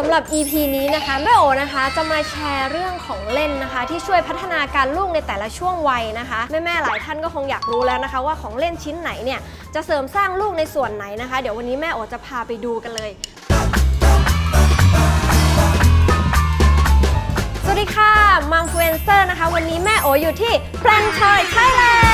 สำหรับ EP นี้นะคะแม่โอนะคะจะมาแชร์เรื่องของเล่นนะคะ ที่ช่วยพัฒนาการลูกในแต่ละช่วงวัยนะคะแม่ๆหลายท่านก็คงอยากรู้แล้วนะคะ ว่าของเล่นชิ้นไหนเนี่ยจะเสริมสร้างลูกในส่วนไหนนะคะ เดี๋ยววันนี้แม่โอจะพาไปดูกันเลยสวัสดีค่ะมัมฟ l เอนเซอร์นะคะ วันนี้แม่โออยู่ที่ p l a n t o y Thailand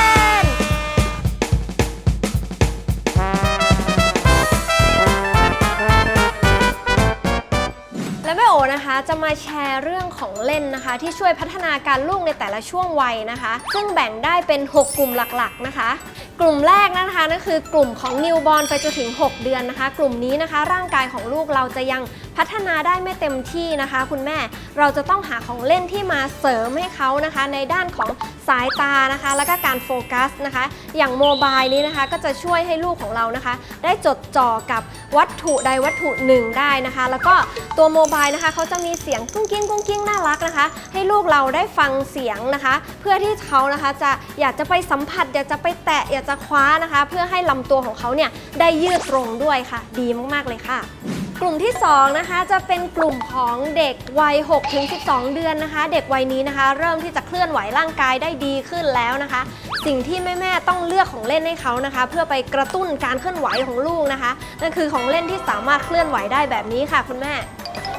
นะคะจะมาแชร์เรื่องของเล่นนะคะ ที่ช่วยพัฒนาการลูกในแต่ละช่วงวัยนะคะ ซึ่งแบ่งได้เป็น 6 กลุ่มหลักๆนะคะ กลุ่มแรกนะคะนั่นคือกลุ่มของนิวบอ r n ไปจนถึง 6 เดือนนะคะ กลุ่มนี้นะคะ ร่างกายของลูกเราจะยังพัฒนาได้ไม่เต็มที่นะคะ คุณแม่เราจะต้องหาของเล่นที่มาเสริมให้เขานะคะ ในด้านของสายตานะคะ แล้วก็การโฟกัสนะคะ อย่างโมบายนี้นะคะก็จะช่วยให้ลูกของเรานะคะ ได้จดจ่อกับวัตถุใดวัตถุหนึ่งได้นะคะ แล้วก็ตัวโมบายนะคะเขาจะมีเสียงกุ้งกิ้งกุ้งกิ้งน่ารักนะคะ ให้ลูกเราได้ฟังเสียงนะคะ เพื่อที่เขานะคะจะอยากจะไปสัมผัส อยากจะไปแตะอยากจะคว้านะคะ เพื่อให้ลำตัวของเขาเนี่ยได้ยืดตรงด้วยค่ะ ดีมากๆเลยค่ะ กลุ่มที่ 2 นะคะ จะเป็นกลุ่มของเด็กวัย 6-12 เดือนนะคะ เด็กวัยนี้นะคะ เริ่มที่จะเคลื่อนไหวร่างกายได้ดีขึ้นแล้วนะคะ สิ่งที่แม่ๆต้องเลือกของเล่นให้เขานะคะ เพื่อไปกระตุ้นการเคลื่อนไหวของลูกนะคะนั่นคือของเล่นที่สามารถเคลื่อนไหวได้แบบนี้ค่ะคุณแม่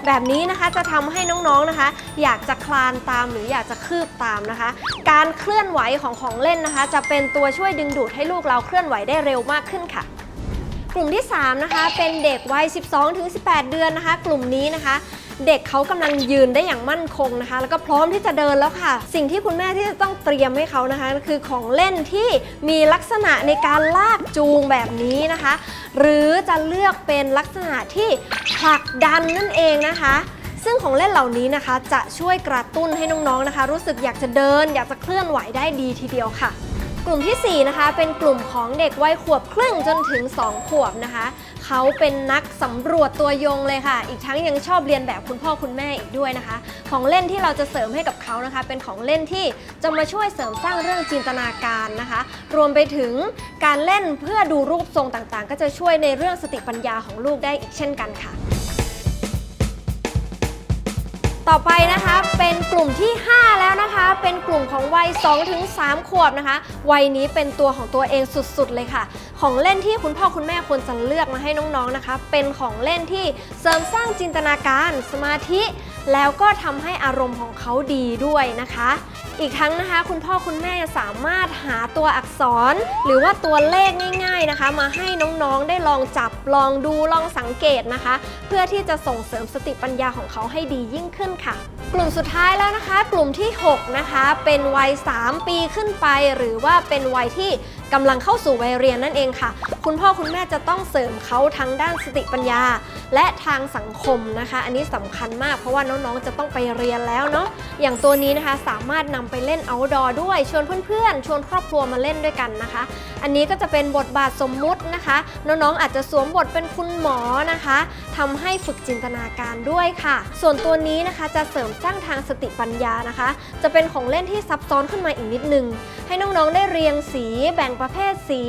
แบบนี้นะคะจะทำให้น้องๆนะคะ อยากจะคลานตามหรืออยากจะคืบตามนะคะ การเคลื่อนไหวของของเล่นนะคะ จะเป็นตัวช่วยดึงดูดให้ลูกเราเคลื่อนไหวได้เร็วมากขึ้นค่ะ กลุ่มที่ 3 นะคะ เป็นเด็กวัย 12-18 เดือนนะคะ กลุ่มนี้นะคะ เด็กเขากำลังยืนได้อย่างมั่นคงนะคะ แล้วก็พร้อมที่จะเดินแล้วค่ะ สิ่งที่คุณแม่ที่จะต้องเตรียมให้เขานะคะคือของเล่นที่มีลักษณะในการลากจูงแบบนี้นะคะ หรือจะเลือกเป็นลักษณะที่ผลักดันนั่นเองนะคะซึ่งของเล่นเหล่านี้นะคะ จะช่วยกระตุ้นให้น้องๆนะคะ รู้สึกอยากจะเดิน อยากจะเคลื่อนไหวได้ดีทีเดียวค่ะ กลุ่มทีสี่ 4 นะคะ เป็นกลุ่มของเด็กวัยขวบครึ่งจนถึง 2 ขวบนะคะ เขาเป็นนักสำรวจตัวยงเลยค่ะ อีกทั้งยังชอบเรียนแบบคุณพ่อคุณแม่อีกด้วยนะคะ ของเล่นที่เราจะเสริมให้กับเขานะคะ เป็นของเล่นที่จะมาช่วยเสริมสร้างเรื่องจินตนาการนะคะ รวมไปถึงการเล่นเพื่อดูรูปทรงต่างๆ ก็จะช่วยในเรื่องสติปัญญาของลูกได้อีกเช่นกันค่ะ ต่อไปนะคะเป็นกลุ่มที่ 5 แล้วนะคะ เป็นกลุ่มของวัย2-3ขวบนะคะ วัยนี้เป็นตัวของตัวเองสุดๆเลยค่ะ ของเล่นที่คุณพ่อคุณแม่ควรจะเลือกมาให้น้องๆนะคะ เป็นของเล่นที่เสริมสร้างจินตนาการสมาธิ แล้วก็ทำให้อารมณ์ของเขาดีด้วยนะคะ อีกทั้งนะคะคุณพ่อคุณแม่สามารถหาตัวอักษร หรือว่าตัวเลขง่าย ๆนะคะ มาให้น้องๆได้ลองจับลองดูลองสังเกตนะคะ เพื่อที่จะส่งเสริมสติปัญญาของเขาให้ดียิ่งขึ้นค่ะ กลุ่มสุดท้ายแล้วนะคะ กลุ่มที่ 6 นะคะ เป็นวัย 3 ปีขึ้นไป หรือว่าเป็นวัยที่ กำลังเข้าสู่วัยเรียนนั่นเองค่ะ คุณพ่อคุณแม่จะต้องเสริมเขาทั้งด้านสติปัญญา และทางสังคมนะคะ อันนี้สำคัญมากเพราะว่าน้องๆจะต้องไปเรียนแล้วเนาะอย่างตัวนี้นะคะสามารถนำไปเล่น outdoor ด้วยชวนเพื่อนๆ ชวนครอบครัวมาเล่นด้วยกันนะคะ อันนี้ก็จะเป็นบทบาทสมมุตินะคะ น้องๆอาจจะสวมบทเป็นคุณหมอนะคะทำให้ฝึกจินตนาการด้วยค่ะ ส่วนตัวนี้นะคะจะเสริมสร้างทางสติปัญญานะคะ จะเป็นของเล่นที่ซับซ้อนขึ้นมาอีกนิดนึง ให้น้องๆได้เรียงสีแบ่งประเภทสี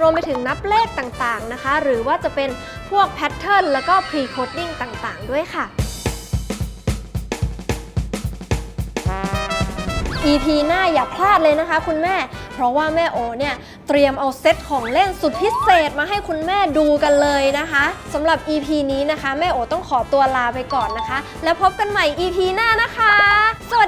รวมไปถึงนับเลขต่างๆนะคะ หรือว่าจะเป็นพวกแพทเทิร์นแล้วก็พรีโคดดิ้งต่างๆ ด้วยค่ะ EP หน้าอย่าพลาดเลยนะคะคุณแม่ เพราะว่าแม่โอเนี่ย เตรียมเอาเซตของเล่นสุดพิเศษมาให้คุณแม่ดูกันเลยนะคะสำหรับ EP นี้นะคะ แม่โอต้องขอตัวลาไปก่อนนะคะ แล้วพบกันใหม่ EP หน้านะคะ สวัสดีค่ะ